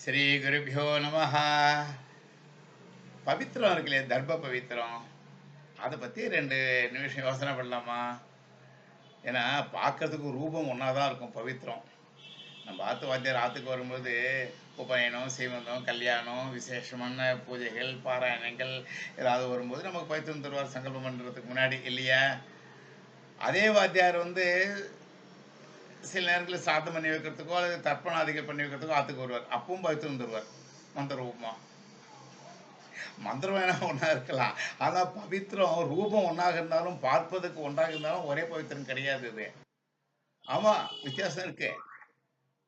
ஸ்ரீ குருபியோ நம பவித்திரம் இருக்கில்லையா தர்ப பவித்திரம் அதை பற்றி ரெண்டு நிமிஷம் யோசனை பண்ணலாமா? ஏன்னா பார்க்கறதுக்கு ரூபம் ஒன்றா தான் இருக்கும் பவித்திரம் நம்ம பார்த்து வாத்தியார் ஆற்றுக்கு வரும்போது உபயனம் சீமந்தம் கல்யாணம் விசேஷமான பூஜைகள் பாராயணங்கள் ஏதாவது வரும்போது நமக்கு பவித்திரம் தருவார் சங்கல்பம் பண்ணுறதுக்கு முன்னாடி இல்லையா? அதே வாத்தியார் வந்து சில நேரங்களில் சாத்தம் பண்ணி வைக்கிறதுக்கோ அல்லது தர்ப்பணாதிகள் பண்ணி வைக்கிறதுக்கோ ஆத்துக்கு வருவார். அப்பவும் பவித்திரம் வந்துடுவார் மந்திர ரூபமா. மந்திரம் வேணா ஒன்றா இருக்கலாம். ஆனால் பவித்திரம் ரூபம் ஒன்றாக இருந்தாலும் பார்ப்பதுக்கு ஒன்றாக இருந்தாலும் ஒரே பவித்திரம் கிடையாது இது. ஆமா வித்தியாசம் இருக்கு.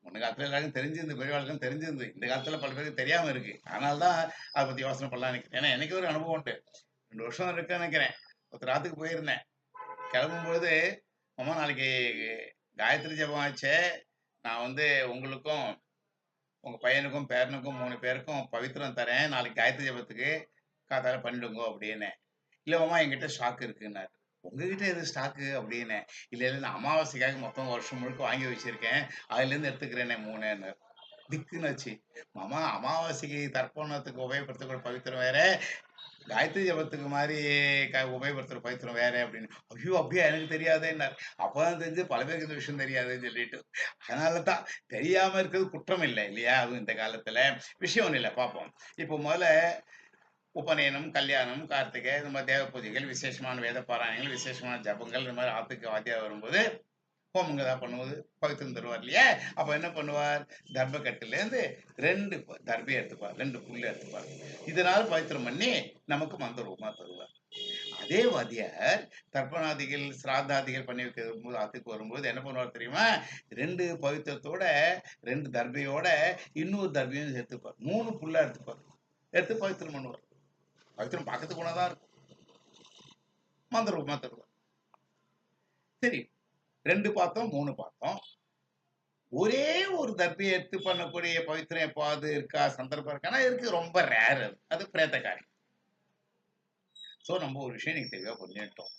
முன்ன காலத்துல எல்லாருக்கும் தெரிஞ்சிருந்து பெரியவாளுக்கும் தெரிஞ்சிருந்து இந்த காலத்துல பல பேருக்கு தெரியாம இருக்கு. அதனால தான் அதை பத்தி யோசனை பண்ணலாம் நினைக்கிறேன். ஏன்னா எனக்கு ஒரு அனுபவம் உண்டு. ரெண்டு வருஷம் இருக்குன்னு நினைக்கிறேன். ஒருத்தர் ராத்துக்கு போயிருந்தேன். கிளம்பும்போது அம்மா நாளைக்கு காயத்ரி ஜபம் ஆச்சே. நான் வந்து உங்களுக்கும் உங்க பையனுக்கும் பேரனுக்கும் மூணு பேருக்கும் பவித்திரம் தரேன். நாளைக்கு காயத்ரி ஜபத்துக்கு காத்தால பண்ணிடுங்க அப்படின்னு. இல்ல என்கிட்ட ஸ்டாக் இருக்குன்னாரு. உங்ககிட்ட எது ஸ்டாக்கு அப்படின்னு? இல்லை இல்லை நான் அமாவாசைக்காக மொத்தம் வருஷம் முழுக்க வாங்கி வச்சிருக்கேன். அதுலேருந்து எடுத்துக்கிறேனே மூணுன்னு. வச்சு. மாமா அமாவாசைக்கு தர்ப்பணத்துக்கு உபயோகப்படுத்தக்கூடிய பவித்திரம் வேற. காயத்ரி ஜபத்துக்கு மாதிரி க- உபயோகப்படுத்துற பயத்திரம் வேற அப்படின்னு. ஐயோ அப்படியே? எனக்கு தெரியாதேன்னார். அப்பதான் தெரிஞ்சு பல பேருக்கு இந்த விஷயம் தெரியாதுன்னு சொல்லிட்டு. அதனால தான் தெரியாம இருக்கிறது குற்றம் இல்லை இல்லையா? அது இந்த காலத்துல. விஷயம் ஒன்றும் இல்லை பார்ப்போம் இப்போ முதல்ல உபநயனம் கல்யாணம் கார்த்திகை இந்த மாதிரி தேவ பூஜைகள் விசேஷமான வேத பாராயணங்கள் விசேஷமான ஜபங்கள் இந்த மாதிரி ஆத்துக்கு வாத்தியா வரும்போது ஹோமங்க தான் பண்ணுவது பவித்திரம் தருவார் இல்லையா? அப்ப என்ன பண்ணுவார்? தர்பக்கட்டிலேருந்து ரெண்டு தர்பையை எடுத்துப்பார் ரெண்டு புல்லு எடுத்துப்பார் இதனால் பவித்திரம் பண்ணி நமக்கு மந்திர தருவார். அதே வாதியார் தர்ப்பணாதிகள் சிராத்தாதிகள் பண்ணி வைக்கிறது அதுக்கு வரும்போது என்ன பண்ணுவார் தெரியுமா? ரெண்டு பவித்திரத்தோட ரெண்டு தர்பையோட இன்னொரு தர்பையும் சேர்த்துப்பார். மூணு புல்லாக எடுத்துப்பார். எடுத்து பவித்திரம் பண்ணுவார். பவித்திரம் பார்க்கறதுக்கு ஒன்றா தான் இருக்கும் மந்திர தருவார். சரி. ரெண்டு பார்த்தோம் மூணு பார்த்தோம். ஒரே ஒரு தர்பியை எடுத்து பண்ணக்கூடிய பவித்திரம் எப்பாவது இருக்கா? சந்தர்ப்பம் இருக்கானா இருக்கு. ரொம்ப ரேர் அது. அது பிரேத்தக்காரி சோ நம்ம ஒரு விஷயம் நீங்க தெளிவாக புரிஞ்சுட்டோம்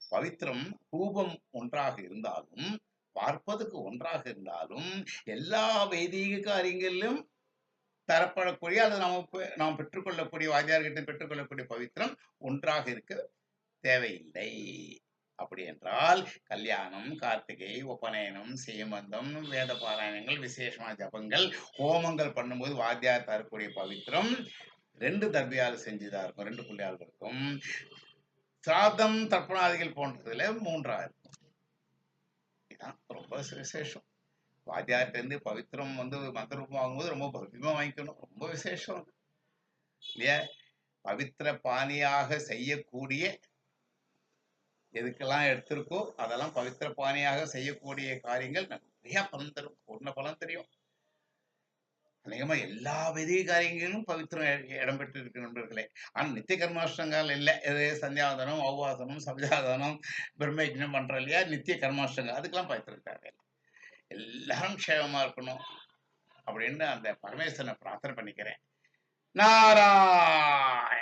பவித்திரம் ரூபம் ஒன்றாக இருந்தாலும் பார்ப்பதுக்கு ஒன்றாக இருந்தாலும் எல்லா வைதீக காரியங்களிலும் தரப்படக்கூடிய அல்லது நாம் நாம் பெற்றுக்கொள்ளக்கூடிய வாத்தியார்கிட்ட பெற்றுக்கொள்ளக்கூடிய பவித்திரம் ஒன்றாக இருக்க தேவையில்லை. அப்படி என்றால் கல்யாணம் கார்த்திகை உபநயனம் சீமந்தம் வேத பாராயணங்கள் விசேஷமான ஜபங்கள் ஹோமங்கள் பண்ணும்போது வாத்தியார் தரக்கூடிய பவித்திரம் ரெண்டு தர்பியால் செஞ்சுதான் இருக்கும் ரெண்டு புள்ளியால் இருக்கும். சாதம் தர்ப்பணாதிகள் போன்றதுல மூன்றா இருக்கும். இதுதான் ரொம்ப விசேஷம். வாத்தியார்ட்ட இருந்து பவித்திரம் வந்து மந்திர ரூபம் வாங்கும்போது ரொம்ப பவ்யமா வாங்கிக்கணும் ரொம்ப விசேஷம். இல்லையா? பவித்திர பாணியாக செய்யக்கூடிய எதுக்கெல்லாம் எடுத்திருக்கோ அதெல்லாம் பவித்திர பாணியாக செய்யக்கூடிய காரியங்கள் நிறைய பலன் தரும். பூர்ண பலன் தெரியும். அநேகமா எல்லா விதி காரியங்களிலும் பவித்திரம் இ- இடம்பெற்று இருக்கு நண்பர்களே. ஆனா நித்திய கர்மாஷ்டங்கள் இல்லை. எது சந்தியாவதனம் அவ்வாசனம் சபிதாதனம் பிரம்மயஜனம் பண்றோம் இல்லையா? நித்திய கர்மாஷ்டங்கள். அதுக்கெல்லாம் பவித்திருக்காங்க எல்லாரும் க்ஷேமமா இருக்கணும் அப்படின்னு அந்த பரமேஸ்வரனை பிரார்த்தனை பண்ணிக்கிறேன். நாராயண